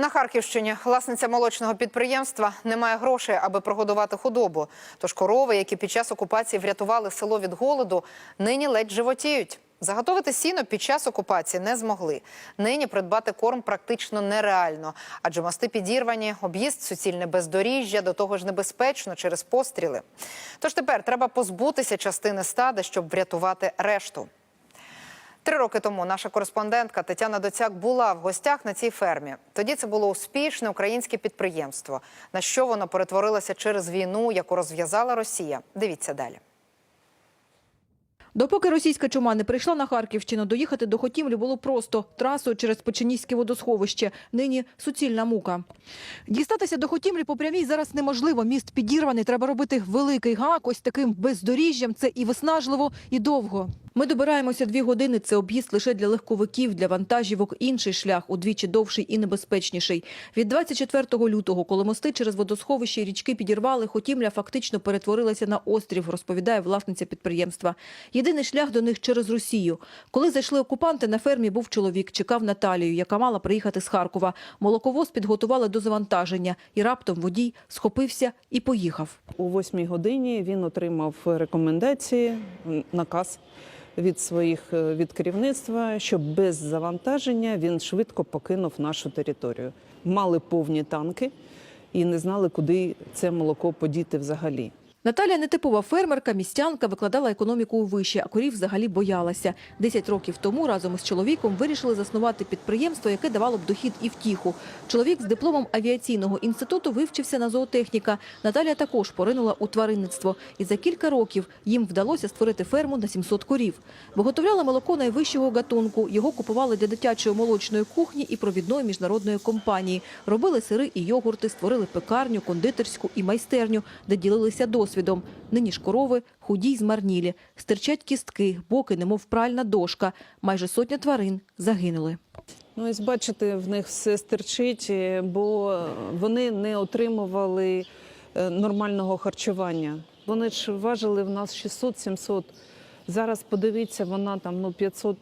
На Харківщині власниця молочного підприємства не має грошей, аби прогодувати худобу. Тож корови, які під час окупації врятували село від голоду, нині ледь животіють. Заготовити сіно під час окупації не змогли. Нині придбати корм практично нереально, адже мости підірвані, об'їзд суцільне бездоріжжя, до того ж небезпечно через постріли. Тож тепер треба позбутися частини стада, щоб врятувати решту. Три роки тому наша кореспондентка Тетяна Доцяк була в гостях на цій фермі. Тоді це було успішне українське підприємство. На що воно перетворилося через війну, яку розв'язала Росія? Дивіться далі. Допоки російська чума не прийшла на Харківщину, доїхати до Хотімлі було просто трасою через Печеніське водосховище. Нині суцільна мука. Дістатися до Хотімлі по прямій зараз неможливо. Міст підірваний. Треба робити великий гак. Ось таким бездоріжжям. Це і виснажливо, і довго. Ми добираємося дві години. Це об'їзд лише для легковиків, для вантажівок. Інший шлях удвічі довший і небезпечніший. Від 24 лютого, коли мости через водосховище і річки підірвали, Хотімля фактично перетворилася на острів, розповідає власниця підприємства. Єдиний шлях до них через Росію. Коли зайшли окупанти, на фермі був чоловік, чекав Наталію, яка мала приїхати з Харкова. Молоковоз підготували до завантаження, і раптом водій схопився і поїхав. У восьмій годині він отримав рекомендації, наказ від своїх е, від керівництва, щоб без завантаження він швидко покинув нашу територію. Мали повні танки і не знали, куди це молоко подіти взагалі. Наталія нетипова фермерка, містянка, викладала економіку у виші, а корів взагалі боялася. Десять років тому разом із чоловіком вирішили заснувати підприємство, яке давало б дохід і втіху. Чоловік з дипломом авіаційного інституту вивчився на зоотехніка. Наталія також поринула у тваринництво. І за кілька років їм вдалося створити ферму на 700 корів. Виготовляли молоко найвищого гатунку. Його купували для дитячої молочної кухні і провідної міжнародної компанії. Робили сири і йогурти, створили пекарню, кондитерську і майстерню, де ділилися досвідом. Нині ж корови худі й змарнілі. Стирчать кістки, боки, немов пральна дошка. Майже сотня тварин загинули. Ну, ось бачите, в них все стерчить, е, бо вони не отримували е, нормального харчування. Вони ж важили в нас 600-700. Зараз подивіться, вона там ну 500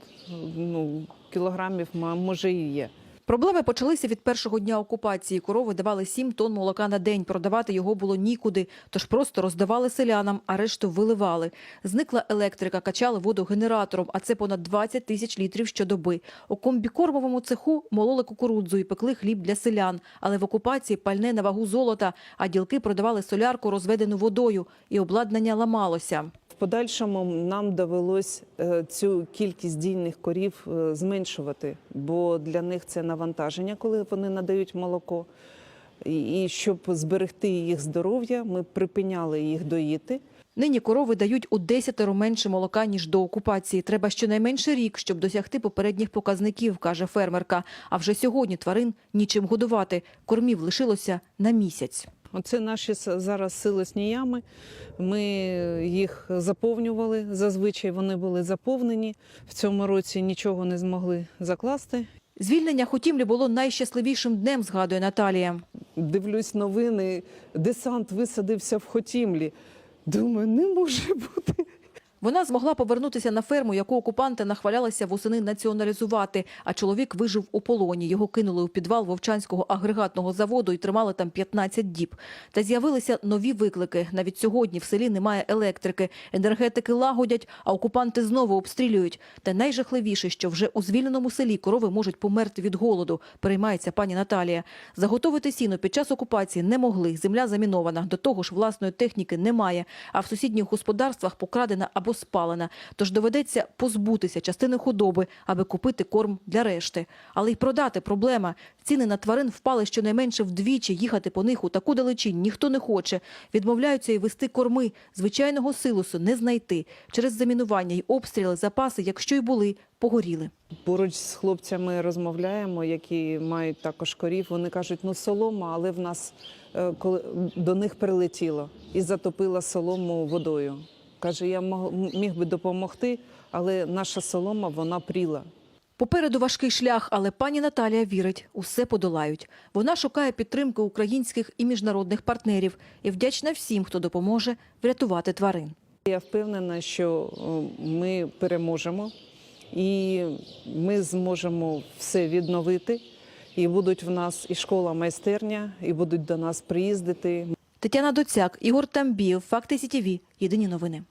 ну, кілограмів, може і є. Проблеми почалися від першого дня окупації. Корови давали 7 тонн молока на день. Продавати його було нікуди, тож просто роздавали селянам, а решту виливали. Зникла електрика, качали воду генератором, а це понад 20 тисяч літрів щодоби. У комбікормовому цеху мололи кукурудзу і пекли хліб для селян. Але в окупації пальне на вагу золота, а ділки продавали солярку, розведену водою, і обладнання ламалося. В подальшому нам довелось е, цю кількість дійних корів е, зменшувати, бо для них це навантаження, коли вони надають молоко. І щоб зберегти їх здоров'я, ми припиняли їх доїти. Нині корови дають у десятеро менше молока, ніж до окупації. Треба щонайменше рік, щоб досягти попередніх показників, каже фермерка. А вже сьогодні тварин нічим годувати. Кормів лишилося на місяць. Оце наші зараз силосні ями. Ми їх заповнювали. Зазвичай вони були заповнені. В цьому році нічого не змогли закласти. Звільнення Хотімлі було найщасливішим днем, згадує Наталія. Дивлюсь новини, десант висадився в Хотімлі. Думаю, не може бути. Вона змогла повернутися на ферму, яку окупанти нахвалялися восени націоналізувати. А чоловік вижив у полоні. Його кинули у підвал Вовчанського агрегатного заводу і тримали там 15 діб. Та з'явилися нові виклики. Навіть сьогодні в селі немає електрики. Енергетики лагодять, а окупанти знову обстрілюють. Та найжахливіше, що вже у звільненому селі корови можуть померти від голоду, переймається пані Наталія. Заготовити сіно під час окупації не могли. Земля замінована. До того ж, власної техніки немає. А в сусідніх господарствах покрадена або спалена. Тож доведеться позбутися частини худоби, аби купити корм для решти. Але й продати проблема. Ціни на тварин впали щонайменше вдвічі. Їхати по них у таку далечінь ніхто не хоче. Відмовляються і вести корми. Звичайного силосу не знайти. Через замінування й обстріли запаси, якщо й були, погоріли. Поруч з хлопцями розмовляємо, які мають також корів. Вони кажуть, ну солома, але в нас е, коли до них прилетіло і затопила солому водою. Каже, я міг би допомогти, але наша солома вона пріла. Попереду важкий шлях, але пані Наталія вірить, усе подолають. Вона шукає підтримки українських і міжнародних партнерів і вдячна всім, хто допоможе врятувати тварин. Я впевнена, що е, ми переможемо і ми зможемо все відновити. і будуть в нас і школа майстерня, і будуть до нас приїздити. Тетяна Доцяк, Ігор Тамбів, Факти СІТІВІ. Єдині новини.